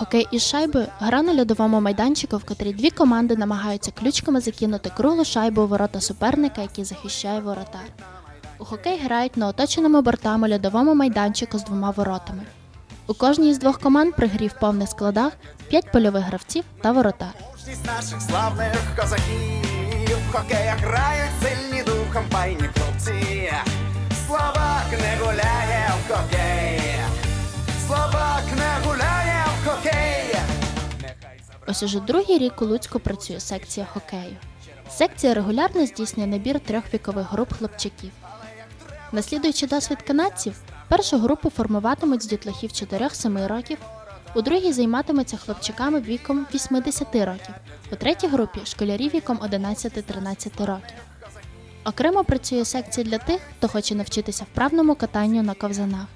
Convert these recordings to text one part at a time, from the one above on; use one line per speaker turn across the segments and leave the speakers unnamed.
Хокей із шайбою гра на льодовому майданчику, в котрій дві команди намагаються ключками закинути круглу шайбу у ворота суперника, який захищає воротар. У хокей грають на оточеному бортами льодовому майданчику з двома воротами. У кожній із двох команд при грі в повних складах 5 польових гравців та воротар.
Мужність наших славних козаків хокея грають сильні
Ось уже другий рік у Луцьку працює секція хокею. Секція регулярно здійснює набір трьох вікових груп хлопчаків. Наслідуючи досвід канадців, першу групу формуватимуть з дітлахів 4-7 років, у другій займатимуться хлопчаками віком 80 років, у третій групі школярі віком 11-13 років. Окремо працює секція для тих, хто хоче навчитися вправному катанню на ковзанах.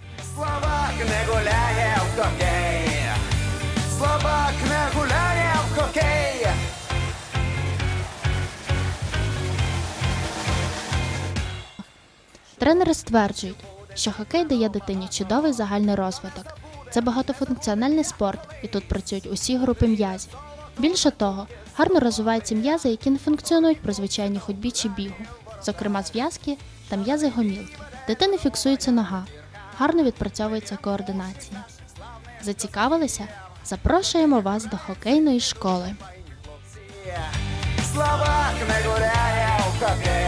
Тренери стверджують, що хокей дає дитині чудовий загальний розвиток. Це багатофункціональний спорт, і тут працюють усі групи м'язів. Більше того, гарно розвиваються м'язи, які не функціонують при звичайній ходьбі чи бігу, зокрема зв'язки та м'язи гомілки. Дитини фіксується нога, гарно відпрацьовується координація. Зацікавилися? Запрошуємо вас до хокейної школи.
Словак не гуляє в хокей.